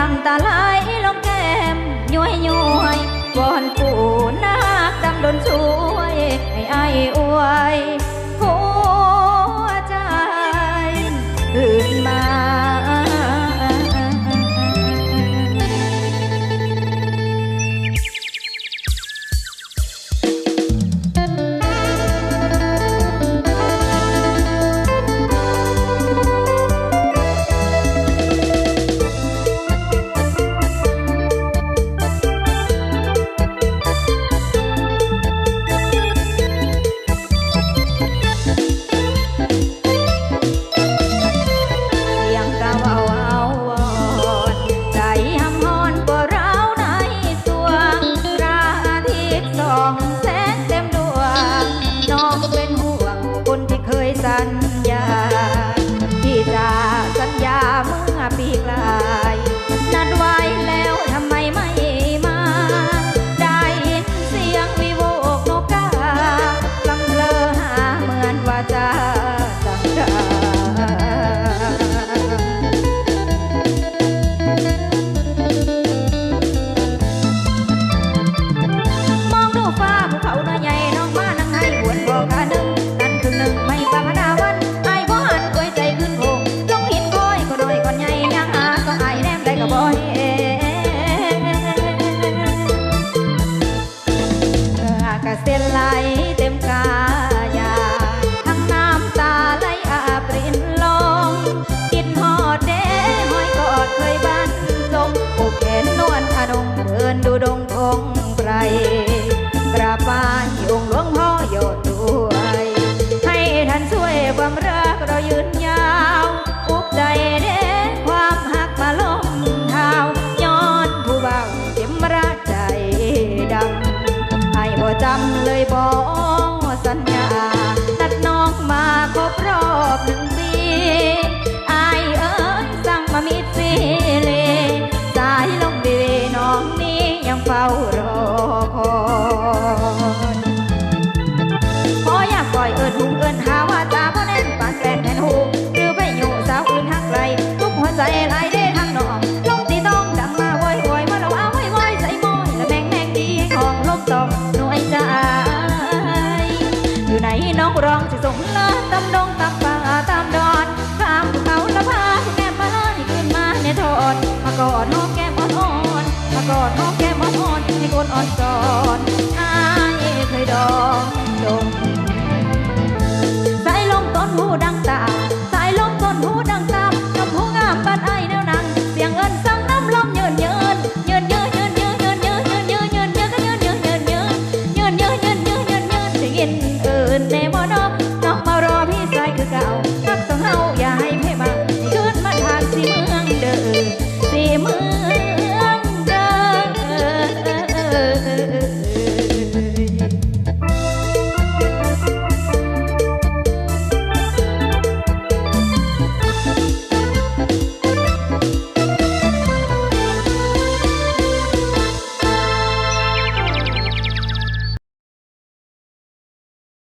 น้ำตาไหลลงแก้มย้อยย้อยวอนปู่นาคดำดนสู sun. นดูดงพง ร้องจะส่งเลิศตำดงตำป่าตำดอนข้ามเขาละพาคุณแม่มาลอยขึ้นมาในทอดมากอดหอมแก้มอ่อนๆมากอดหอมแก้มอ่อนๆให้คนอ่อนก่อนอายเคยดอง เกินแน่บ่นอน้องมารอพี่ชายคือเก่า